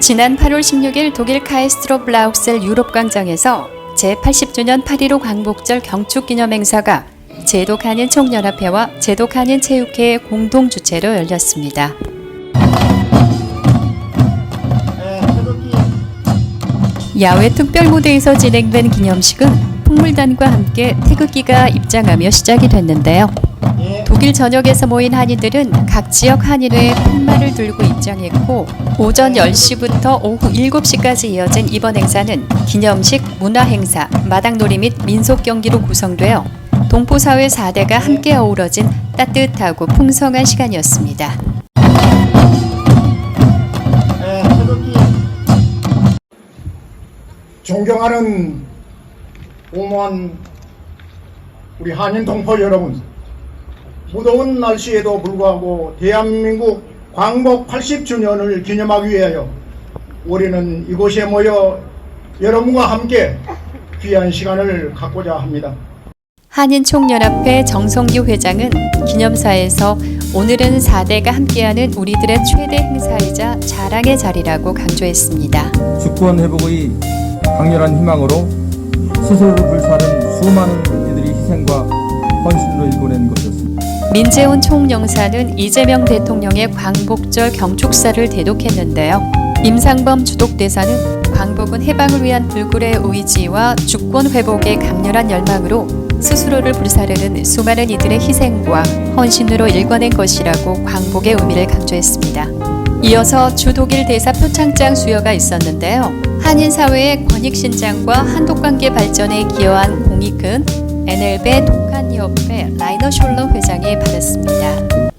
지난 8월 16일 독일 카이스트로 블라욱셀 유럽광장에서 제80주년 8.15 광복절 경축 기념 행사가 제독한인 총연합회와 제독한인 체육회의 공동 주최로 열렸습니다. 야외 특별 무대에서 진행된 기념식은 풍물단과 함께 태극기가 입장하며 시작이 됐는데요. 독일 전역에서 모인 한인들은 각 지역 한인회에 팻말을 들고 입장했고 오전 10시부터 오후 7시까지 이어진 이번 행사는 기념식, 문화행사, 마당놀이 및 민속 경기로 구성되어 동포사회 4대가 함께 어우러진 따뜻하고 풍성한 시간이었습니다. 에, 태극기 존경하는 오모한 우리 한인 동포 여러분 무더운 날씨에도 불구하고 대한민국 광복 80주년을 기념하기 위하여 우리는 이곳에 모여 여러분과 함께 귀한 시간을 갖고자 합니다. 한인총연합회 정성규 회장은 기념사에서 오늘은 4대가 함께하는 우리들의 최대 행사이자 자랑의 자리라고 강조했습니다. 주권 회복의 강렬한 희망으로 스스로를 불사른 수많은 이들의 희생과 헌신으로 일궈낸 것이었습니다. 민재훈 총영사는 이재명 대통령의 광복절 경축사를 대독했는데요. 임상범 주독대사는 광복은 해방을 위한 불굴의 의지와 주권 회복의 강렬한 열망으로 스스로를 불사르는 수많은 이들의 희생과 헌신으로 일궈낸 것이라고 광복의 의미를 강조했습니다. 이어서 주독일 대사 표창장 수여가 있었는데요. 한인 사회의 권익 신장과 한독 관계 발전에 기여한 공이 큰 NLB 독한 협회 라이너 숄러 회장이 받았습니다.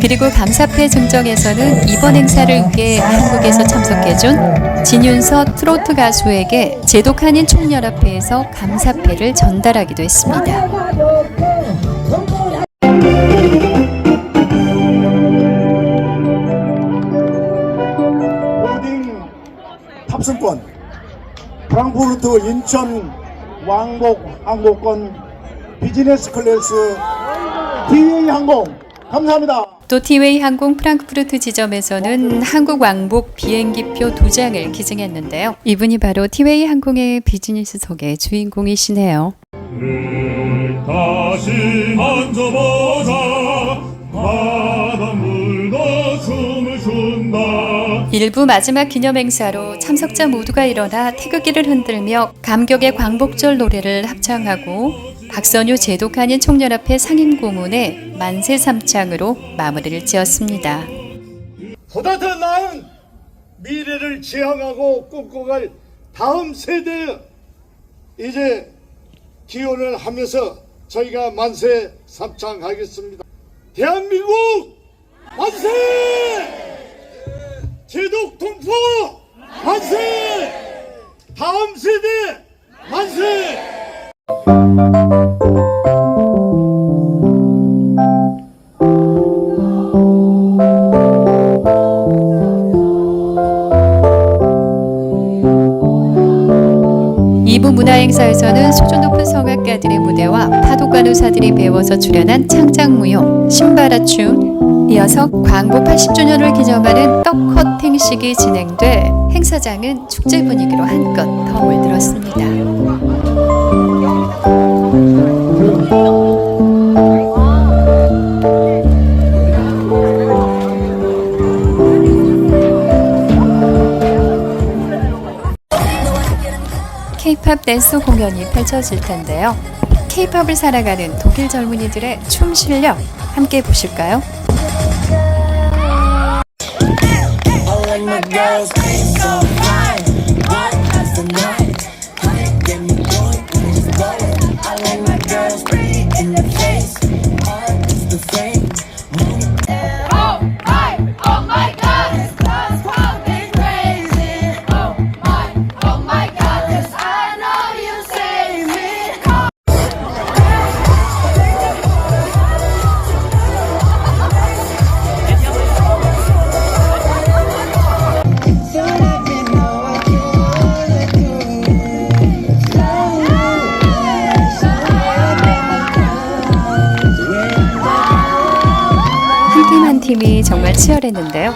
그리고 감사패 증정에서는 이번 행사를 위해 한국에서 참석해준 진윤서 트로트 가수에게 제독한인 총연합회에서 감사패를 전달하기도 했습니다. 탑승권, 프랑크푸르트 인천 왕복 항공권 비즈니스 클래스 DA 항공 감사합니다. 또 티웨이 항공 프랑크푸르트 지점에서는 한국 왕복 비행기표 두 장을 기증했는데요. 이분이 바로 티웨이 항공의 비즈니스석의 주인공이시네요. 다시 만져보자 일부 마지막 기념 행사로 참석자 모두가 일어나 태극기를 흔들며 감격의 광복절 노래를 합창하고 박선유 제독한인 총연합회 상임 고문의 만세 삼창으로 마무리를 지었습니다. 보다 더 나은 미래를 지향하고 꿈꿔갈 다음 세대에 이제 기원을 하면서 저희가 만세 삼창하겠습니다. 대한민국 만세! 제독 동포 만세! 다음 세대 만세! 이부 문화행사에서는 수준 높은 성악가들의 무대와 파도간호사들이 배워서 출연한 창작무용 신바라춤 이어서 광복 80주년을 기념하는 떡 커팅식이 진행돼 행사장은 축제 분위기로 한껏 더 물들었습니다. K-팝 댄스 공연이 펼쳐질 텐데요. K-팝을 살아가는 독일 젊은이들의 춤 실력 함께 보실까요? 팀이 정말 치열했는데요.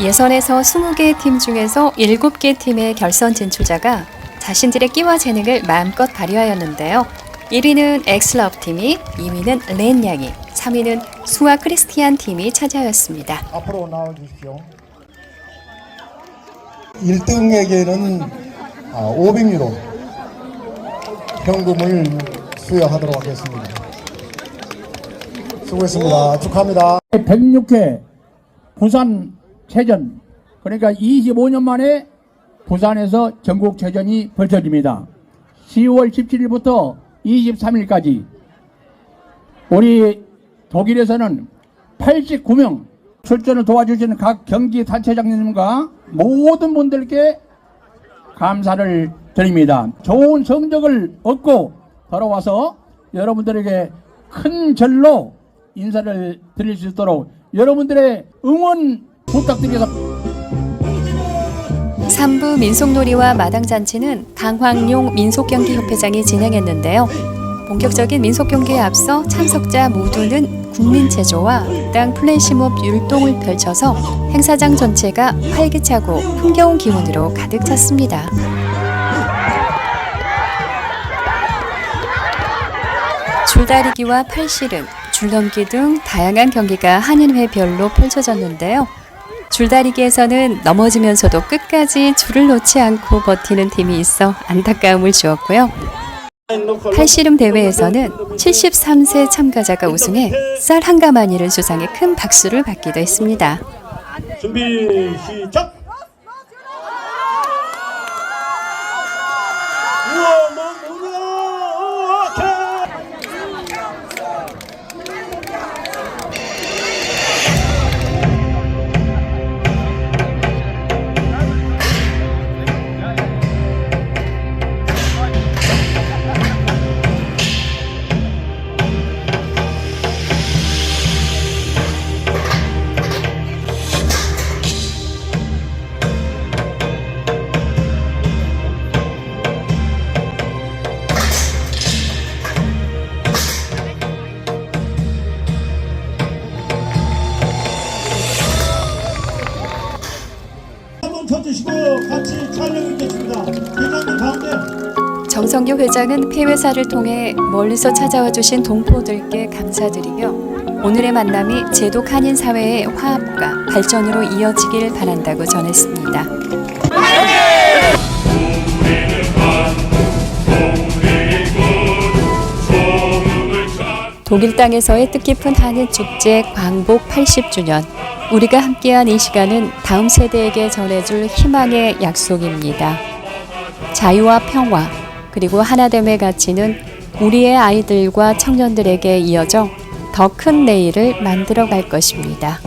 예선에서 20개 팀 중에서 7개 팀의 결선 진출자가 자신들의 끼와 재능을 마음껏 발휘하였는데요. 1위는 엑슬럽 팀이, 2위는 렌 양이, 3위는 수아 크리스티안 팀이 차지하였습니다. 앞으로 나와 주십시오. 1등에게는 500유로 현금을 수여하도록 하겠습니다. 수고했습니다. 축하합니다. 106회 부산 체전 그러니까 25년 만에 부산에서 전국 체전이 펼쳐집니다. 10월 17일부터 23일까지 우리 독일에서는 89명 출전을 도와주시는 각 경기 단체장님과 모든 분들께 감사를 드립니다. 좋은 성적을 얻고 돌아와서 여러분들에게 큰 절로 인사를 드릴 수 있도록 여러분들의 응원 부탁드리겠습니다. 3부 민속놀이와 마당잔치는 강황용 민속경기협회장이 진행했는데요. 본격적인 민속경기에 앞서 참석자 모두는 국민체조와 땅 플래시몹 율동을 펼쳐서 행사장 전체가 활기차고 흥겨운 기운으로 가득 찼습니다. 줄다리기와 팔씨름, 줄넘기 등 다양한 경기가 한인회별로 펼쳐졌는데요. 줄다리기에서는 넘어지면서도 끝까지 줄을 놓지 않고 버티는 팀이 있어 안타까움을 주었고요. 팔씨름 대회에서는 73세 참가자가 우승해 쌀 한 가마니를 수상해 큰 박수를 받기도 했습니다. 준비 시작 주시고 같이 촬영 있겠습니다 회장님 가운데 정성규 회장은 폐회사를 통해 멀리서 찾아와 주신 동포들께 감사드리며 오늘의 만남이 제독 한인 사회의 화합과 발전으로 이어지길 바란다고 전했습니다. 독일 땅에서의 뜻깊은 한인 축제 광복 80주년. 우리가 함께한 이 시간은 다음 세대에게 전해줄 희망의 약속입니다. 자유와 평화 그리고 하나됨의 가치는 우리의 아이들과 청년들에게 이어져 더 큰 내일을 만들어 갈 것입니다.